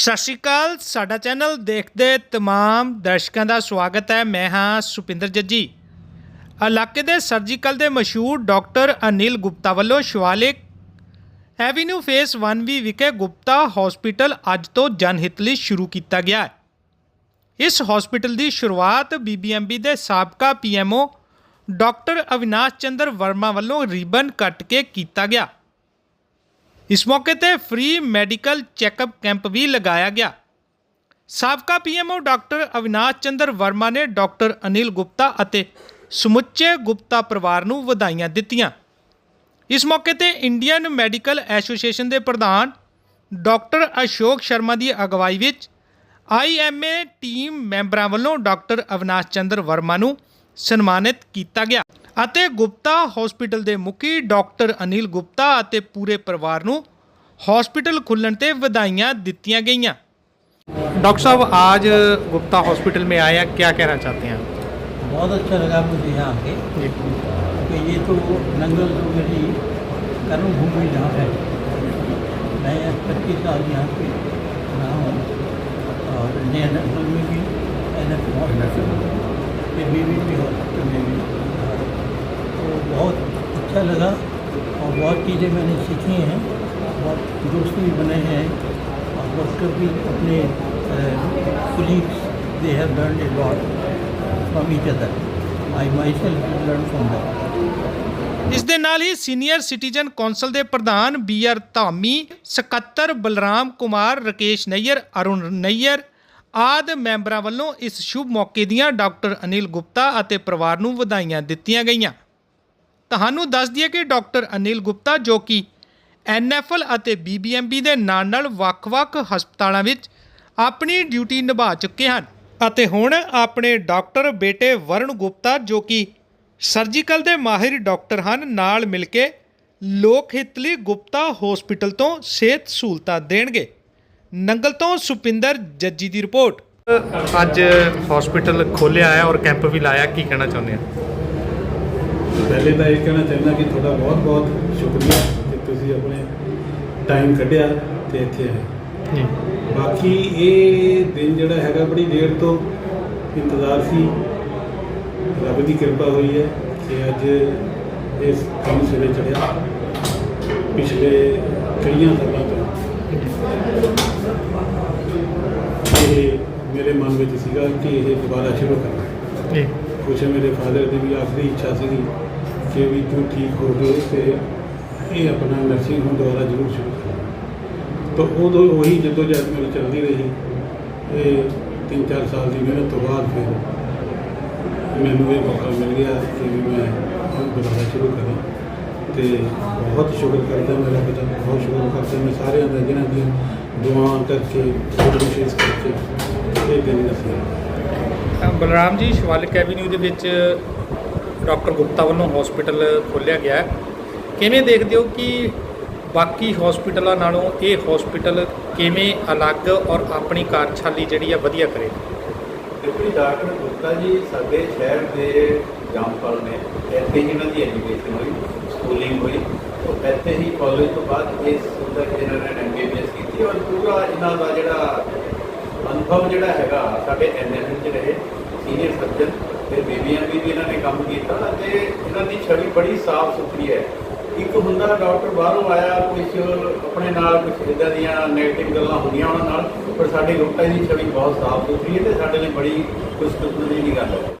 ਸਤਿ ਸ਼੍ਰੀ ਅਕਾਲ, ਸਾਡਾ ਚੈਨਲ ਦੇਖਦੇ ਤਮਾਮ ਦਰਸ਼ਕਾਂ ਦਾ ਸਵਾਗਤ ਹੈ। ਮੈਂ ਹਾਂ ਸੁਪਿੰਦਰ ਜੱਜੀ। ਇਲਾਕੇ ਦੇ ਸਰਜੀਕਲ ਦੇ ਮਸ਼ਹੂਰ ਡਾਕਟਰ ਅਨਿਲ ਗੁਪਤਾ ਵੱਲੋਂ ਸ਼ਿਵਾਲਿਕ ਐਵੀਨਿਊ ਫੇਸ 1 ਵਿਖੇ ਗੁਪਤਾ ਹਸਪੀਟਲ ਅੱਜ ਤੋਂ ਜਨਹਿਤ ਲਈ ਸ਼ੁਰੂ ਕੀਤਾ ਗਿਆ ਹੈ। ਇਸ ਹਸਪੀਟਲ ਦੀ ਸ਼ੁਰੂਆਤ ਬੀਬੀਐਮਬੀ ਦੇ ਸਾਬਕਾ ਪੀਐਮਓ ਡਾਕਟਰ ਅਵਿਨਾਸ਼ ਚੰਦਰ ਵਰਮਾ ਵੱਲੋਂ ਰਿਬਨ ਕੱਟ ਕੇ ਕੀਤਾ ਗਿਆ। ਇਸ ਮੌਕੇ ਤੇ ਫ੍ਰੀ ਮੈਡੀਕਲ ਚੈੱਕਅਪ ਕੈਂਪ ਵੀ ਲਗਾਇਆ ਗਿਆ। ਸਾਬਕਾ ਪੀਐਮਓ ਡਾਕਟਰ ਅਵਿਨਾਸ਼ ਚੰਦਰ ਵਰਮਾ ਨੇ ਡਾਕਟਰ ਅਨਿਲ ਗੁਪਤਾ ਅਤੇ ਸਮੁੱਚੇ ਗੁਪਤਾ ਪਰਿਵਾਰ ਨੂੰ ਵਧਾਈਆਂ ਦਿੱਤੀਆਂ। ਇਸ ਮੌਕੇ ਤੇ ਇੰਡੀਅਨ ਮੈਡੀਕਲ ਐਸੋਸੀਏਸ਼ਨ ਦੇ ਪ੍ਰਧਾਨ ਡਾਕਟਰ ਅਸ਼ੋਕ ਸ਼ਰਮਾ ਦੀ ਅਗਵਾਈ ਵਿੱਚ ਆਈਐਮਏ ਟੀਮ ਮੈਂਬਰਾਂ ਵੱਲੋਂ ਡਾਕਟਰ ਅਵਿਨਾਸ਼ ਚੰਦਰ ਵਰਮਾ ਨੂੰ ਸਨਮਾਨਿਤ ਕੀਤਾ ਗਿਆ ਅਤੇ ਗੁਪਤਾ ਹਸਪੀਟਲ ਦੇ ਮੁਖੀ ਡਾਕਟਰ ਅਨਿਲ ਗੁਪਤਾ ਅਤੇ ਪੂਰੇ ਪਰਿਵਾਰ ਨੂੰ ਹਸਪੀਟਲ ਖੁੱਲਣ ਤੇ ਵਧਾਈਆਂ ਦਿੱਤੀਆਂ ਗਈਆਂ डॉक्टर साहब आज गुप्ता हॉस्पिटल में आया क्या कहना चाहते हैं बहुत अच्छा लगा मुझे यहाँ आके क्योंकि ये तो नंगल तो मेरी कर्मभूमि जहाँ है मैं पच्चीस साल यहाँ पे रहा हूँ और नया नंगल में भी एन एफ हॉस्पिटल फिर बी बी पी हॉस्पिटल में भी रहा। तो बहुत अच्छा लगा और बहुत चीज़ें मैंने सीखी हैं बहुत दोस्त भी बने हैं और डॉक्टर भी अपने colleagues they have learn a lot from each other. I myself learned from them. ਇਸ ਦੇ ਨਾਲ ਹੀ ਸੀਨੀਅਰ ਸਿਟੀਜ਼ਨ ਕੌਂਸਲ ਦੇ ਪ੍ਰਧਾਨ ਬੀ ਆਰ ਧਾਮੀ ਸਕੱਤਰ ਬਲਰਾਮ ਕੁਮਾਰ ਰਕੇਸ਼ ਨਈਅਰ ਅਰੁਣ ਨਈਅਰ ਆਦ ਮੈਂਬਰਾਂ ਵੱਲੋਂ ਇਸ ਸ਼ੁਭ ਮੌਕੇ ਦੀਆਂ ਡਾਕਟਰ ਅਨਿਲ ਗੁਪਤਾ ਅਤੇ ਪਰਿਵਾਰ ਨੂੰ ਵਧਾਈਆਂ ਦਿੱਤੀਆਂ ਗਈਆਂ। ਤੁਹਾਨੂੰ ਦੱਸ ਦਈਏ ਕਿ ਡਾਕਟਰ ਅਨਿਲ ਗੁਪਤਾ ਜੋ ਕਿ ਐਨਐਫਐਲ ਅਤੇ ਬੀਬੀਐਮਬੀ ਦੇ ਨਾਲ ਨਾਲ ਵੱਖ-ਵੱਖ ਹਸਪਤਾਲਾਂ ਵਿੱਚ ਆਪਣੀ ਡਿਊਟੀ ਨਿਭਾ ਚੁੱਕੇ ਹਨ ਅਤੇ ਹੁਣ ਆਪਣੇ ਡਾਕਟਰ ਬੇਟੇ ਵਰਣ ਗੁਪਤਾ ਜੋ ਕਿ ਸਰਜੀਕਲ ਦੇ ਮਾਹਿਰ ਡਾਕਟਰ ਹਨ, ਨਾਲ ਮਿਲ ਕੇ ਲੋਕ ਹਿੱਤ ਲਈ ਗੁਪਤਾ ਹਸਪੀਟਲ ਤੋਂ ਸਿਹਤ ਸਹੂਲਤਾਂ ਦੇਣਗੇ। ਨੰਗਲ ਤੋਂ ਸੁਪਿੰਦਰ ਜੱਜੀ ਦੀ ਰਿਪੋਰਟ। ਅੱਜ ਹਸਪੀਟਲ ਖੋਲਿਆ ਹੈ ਔਰ ਕੈਂਪ ਵੀ ਲਾਇਆ ਕੀ ਕਹਿਣਾ ਚਾਹੁੰਦੇ ਆ ਪਹਿਲੇ ਤਾਂ ਇਹ ਕਹਿਣਾ ਚਾਹੁੰਦਾ ਕਿ ਤੁਹਾਡਾ ਬਹੁਤ ਬਹੁਤ ਸ਼ੁਕਰੀਆ ਕਿ ਤੁਸੀਂ ਆਪਣੇ ਟਾਈਮ ਕੱਢਿਆ ਤੇ ਇੱਥੇ ਆਏ। ਜੀ। ਬਾਕੀ ਇਹ ਦਿਨ ਜਿਹੜਾ ਹੈਗਾ ਬੜੀ ਦੇਰ ਤੋਂ ਇੰਤਜ਼ਾਰ ਸੀ। ਰੱਬ ਦੀ ਕਿਰਪਾ ਹੋਈ ਹੈ ਕਿ ਅੱਜ ਇਸ ਕੰਮ ਸਿਰੇ ਚੜਿਆ ਪਿਛਲੇ ਕਈਆਂ ਸਾਲਾਂ ਤੋਂ ਇਹ ਮੇਰੇ ਮਨ ਵਿੱਚ ਸੀਗਾ ਕਿ ਇਹ ਦੁਬਾਰਾ ਸ਼ੁਰੂ ਕਰਨਾ ਜੀ। ਕੁਛ ਮੇਰੇ ਫਾਦਰ ਦੀ ਵੀ ਆਖਰੀ ਇੱਛਾ ਸੀ ਕਿ ਵੀ ਤੂੰ ਠੀਕ ਹੋ ਗਏ ਤੇ ਇਹ ਆਪਣਾ ਨਰਸਿੰਗ ਹੋਮ ਦੁਆਰਾ ਜ਼ਰੂਰ ਸ਼ੁਰੂ ਕਰ ਤਾਂ ਉਦੋਂ ਉਹੀ ਜਦੋਂ ਜਦ ਮੇਰੀ ਚੱਲਦੀ ਰਹੀ। ਇਹ ਤਿੰਨ ਚਾਰ ਸਾਲ ਦੀ ਮਿਹਨਤ ਤੋਂ ਬਾਅਦ ਫਿਰ ਮੈਨੂੰ ਇਹ ਮੌਕਾ ਮਿਲ ਗਿਆ ਕਿ ਵੀ ਮੈਂ ਦੁਬਾਰਾ ਸ਼ੁਰੂ ਕਰਾਂ ਤੇ ਬਹੁਤ ਸ਼ੁਕਰ ਕਰਦਾ ਮੇਰਾ ਪਿਤਾ ਬਹੁਤ ਸ਼ੁਕਰ ਕਰਦਾ ਮੈਂ ਸਾਰਿਆਂ ਦਾ ਜਿਨ੍ਹਾਂ ਦੀਆਂ ਦੁਆਵਾਂ ਕਰਕੇ ਕੋਸ਼ਿਸ਼ ਕਰਕੇ ਇਹ ਅ, ਬਲਰਾਮ ਜੀ ਸ਼ਿਵਾਲਿਕ ਐਵੀਨਿਊ ਦੇ ਵਿੱਚ ਡਾਕਟਰ ਗੁਪਤਾ ਵੱਲੋਂ ਹਸਪੀਟਲ ਖੋਲ੍ਹਿਆ ਗਿਆ ਹੈ। ਕਿਵੇਂ ਦੇਖਦੇ ਹੋ ਕਿ ਬਾਕੀ ਹਸਪੀਟਲਾਂ ਨਾਲੋਂ ਇਹ ਹਸਪੀਟਲ ਕਿਵੇਂ ਅਲੱਗ ਔਰ ਆਪਣੀ ਕਾਰਜਸ਼ਾਲੀ ਜਿਹੜੀ ਆ ਵਧੀਆ ਕਰੇ? ਜੀ ਡਾਕਟਰ ਗੁਪਤਾ ਜੀ ਸਾਡੇ ਸ਼ਹਿਰ ਦੇ ਜਾਮਪਲ ਨੇ ਇੱਥੇ ਹੀ ਇਹਨਾਂ ਦੀ ਐਜੂਕੇਸ਼ਨ ਹੋਈ ਸਕੂਲਿੰਗ ਹੋਈ। ਤੋਂ ਇੱਥੇ ਹੀ ਕਾਲਜ ਤੋਂ ਬਾਅਦ ਇਸ ਸੁੰਦਰ ਇਹਨਾਂ ਨੇ ਐਮਬੀਬੀਐਸ ਕੀਤੀ ਔਰ ਪੂਰਾ ਇਹਨਾਂ ਦਾ ਜਿਹੜਾ ਅਨੁਭਵ ਜਿਹੜਾ ਹੈਗਾ, ਸਾਡੇ ਐਨਐਨ ਚ ਰਹੇ ਸੀਨੀਅਰ ਸਰਜਨ ਤੇ ਬੀਬੀਐਮਬੀ ਵੀ ਇਹਨਾਂ ਨੇ ਕੰਮ ਕੀਤਾ ਤੇ ਇਹਨਾਂ ਦੀ ਛਵੀ ਬੜੀ ਸਾਫ਼ ਸੁਥਰੀ ਹੈ। ਇੱਕ ਹੁੰਦਾ ਡਾਕਟਰ ਬਾਹਰੋਂ ਆਇਆ ਕੁਝ ਆਪਣੇ ਨਾਲ ਕੁਝ ਇਦਾਂ ਦੀਆਂ ਨੈਗੇਟਿਵ ਗੱਲਾਂ ਹੁੰਦੀਆਂ ਉਹਨਾਂ ਨਾਲ, ਪਰ ਸਾਡੇ ਲੋਕਾਂ ਦੀ ਛਵੀ ਬਹੁਤ ਸਾਫ਼ ਸੁਥਰੀ ਹੈ ਤੇ ਸਾਡੇ ਲਈ ਬੜੀ ਖੁਸ਼ਕਿਸਮਤੀ ਦੀ ਗੱਲ ਹੈ।